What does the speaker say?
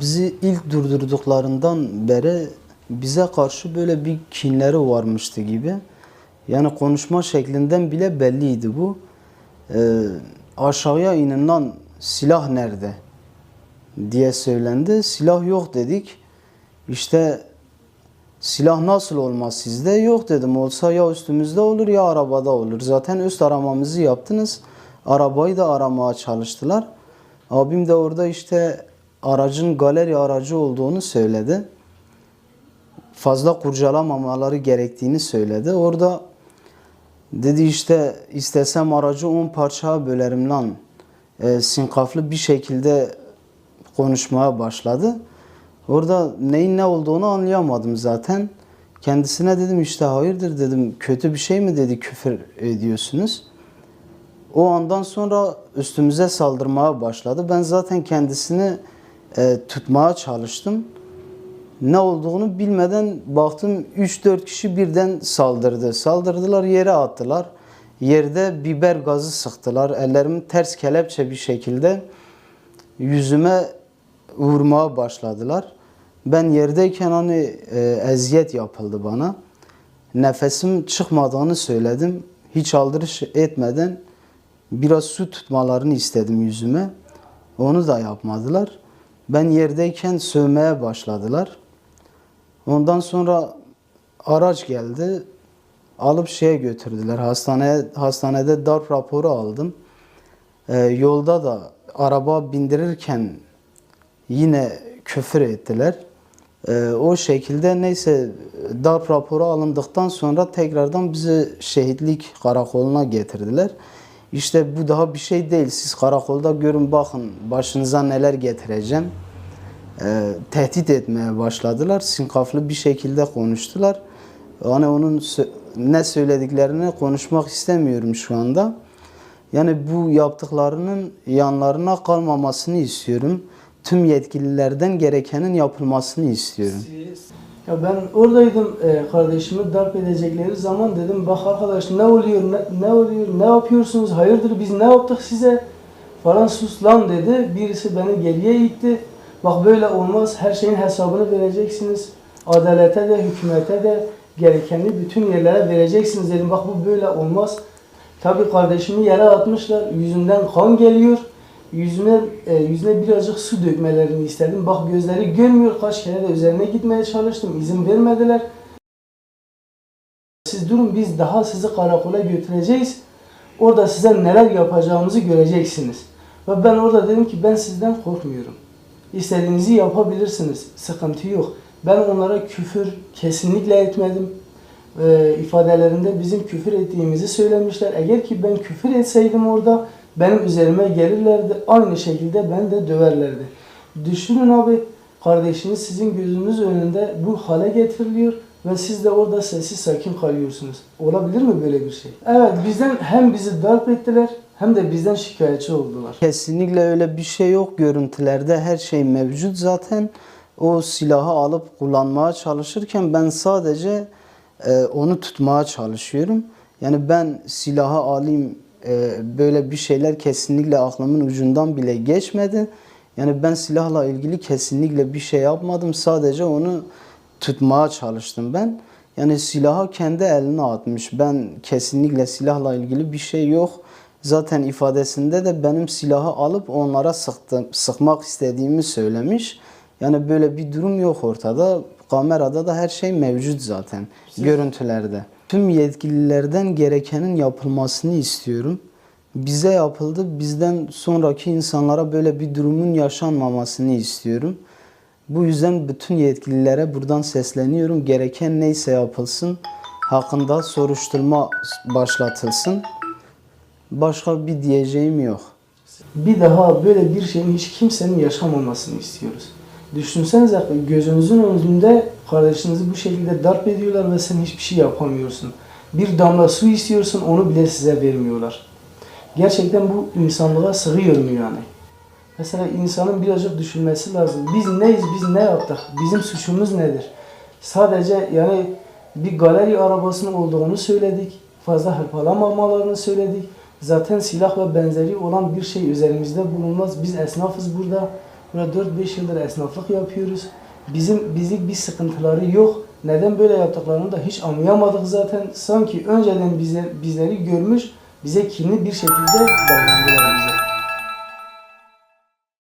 Bizi ilk durdurduklarından beri bize karşı böyle bir kinleri varmıştı gibi. Yani konuşma şeklinden bile belliydi bu. Ee, aşağıya inin lan silah nerede diye söylendi. Silah yok dedik. İşte silah nasıl olmaz sizde? Yok dedim. Olsa ya üstümüzde olur ya arabada olur. Zaten üst aramamızı yaptınız. Arabayı da aramaya çalıştılar. Abim de orada işte aracın galeri aracı olduğunu söyledi. Fazla kurcalamamaları gerektiğini söyledi. Orada dedi işte istesem aracı 10 parçaya bölerim lan. E, sinkaflı bir şekilde konuşmaya başladı. Orada neyin ne olduğunu anlayamadım zaten. Kendisine dedim işte hayırdır dedim kötü bir şey mi dedi küfür ediyorsunuz. O andan sonra üstümüze saldırmaya başladı. Ben zaten kendisini e, tutmaya çalıştım. Ne olduğunu bilmeden baktım 3-4 kişi birden saldırdı. Saldırdılar yere attılar. Yerde biber gazı sıktılar. Ellerimi ters kelepçe bir şekilde yüzüme vurmaya başladılar. Ben yerdeyken hani e, eziyet yapıldı bana. Nefesim çıkmadığını söyledim. Hiç aldırış etmeden biraz su tutmalarını istedim yüzüme. Onu da yapmadılar. Ben yerdeyken sövmeye başladılar. Ondan sonra araç geldi. Alıp şeye götürdüler. Hastaneye hastanede darp raporu aldım. Ee, yolda da araba bindirirken yine küfür ettiler. Ee, o şekilde neyse darp raporu alındıktan sonra tekrardan bizi şehitlik karakoluna getirdiler. İşte bu daha bir şey değil. Siz karakolda görün bakın başınıza neler getireceğim. Ee, tehdit etmeye başladılar. Sinkaflı bir şekilde konuştular. Hani onun ne söylediklerini konuşmak istemiyorum şu anda. Yani bu yaptıklarının yanlarına kalmamasını istiyorum. Tüm yetkililerden gerekenin yapılmasını istiyorum. Ya ben oradaydım e, kardeşimi darp edecekleri zaman dedim bak arkadaş ne oluyor ne, ne oluyor ne yapıyorsunuz hayırdır biz ne yaptık size falan sus lan dedi. Birisi beni geriye itti. Bak böyle olmaz her şeyin hesabını vereceksiniz. Adalete de hükümete de gerekeni bütün yerlere vereceksiniz dedim. Bak bu böyle olmaz. Tabi kardeşimi yere atmışlar. Yüzünden kan geliyor. Yüzüne e, yüzüne birazcık su dökmelerini istedim. Bak gözleri görmüyor. Kaç kere de üzerine gitmeye çalıştım. İzin vermediler. Siz durun biz daha sizi karakola götüreceğiz. Orada size neler yapacağımızı göreceksiniz. Ve ben orada dedim ki ben sizden korkmuyorum. İstediğinizi yapabilirsiniz. Sıkıntı yok. Ben onlara küfür kesinlikle etmedim. Ee, ifadelerinde bizim küfür ettiğimizi söylemişler. Eğer ki ben küfür etseydim orada benim üzerime gelirlerdi. Aynı şekilde ben de döverlerdi. Düşünün abi kardeşiniz sizin gözünüz önünde bu hale getiriliyor ve siz de orada sessiz sakin kalıyorsunuz. Olabilir mi böyle bir şey? Evet bizden hem bizi darp ettiler hem de bizden şikayetçi oldular. Kesinlikle öyle bir şey yok. Görüntülerde her şey mevcut zaten. O silahı alıp kullanmaya çalışırken ben sadece e, onu tutmaya çalışıyorum. Yani ben silahı alayım böyle bir şeyler kesinlikle aklımın ucundan bile geçmedi. Yani ben silahla ilgili kesinlikle bir şey yapmadım. Sadece onu tutmaya çalıştım ben. Yani silahı kendi eline atmış. Ben kesinlikle silahla ilgili bir şey yok. Zaten ifadesinde de benim silahı alıp onlara sıktım, sıkmak istediğimi söylemiş. Yani böyle bir durum yok ortada. Kamerada da her şey mevcut zaten görüntülerde. Tüm yetkililerden gerekenin yapılmasını istiyorum. Bize yapıldı. Bizden sonraki insanlara böyle bir durumun yaşanmamasını istiyorum. Bu yüzden bütün yetkililere buradan sesleniyorum. Gereken neyse yapılsın. Hakkında soruşturma başlatılsın. Başka bir diyeceğim yok. Bir daha böyle bir şeyin hiç kimsenin yaşamamasını istiyoruz. Düşünsenize gözünüzün önünde kardeşinizi bu şekilde darp ediyorlar ve sen hiçbir şey yapamıyorsun. Bir damla su istiyorsun onu bile size vermiyorlar. Gerçekten bu insanlığa sığıyor mu yani? Mesela insanın birazcık düşünmesi lazım. Biz neyiz, biz ne yaptık, bizim suçumuz nedir? Sadece yani Bir galeri arabasının olduğunu söyledik. Fazla hırpalamamalarını söyledik. Zaten silah ve benzeri olan bir şey üzerimizde bulunmaz. Biz esnafız burada. Burada 4-5 yıldır esnaflık yapıyoruz. Bizim bizlik bir sıkıntıları yok. Neden böyle yaptıklarını da hiç anlayamadık zaten. Sanki önceden bize, bizleri görmüş, bize kinli bir şekilde davrandılar.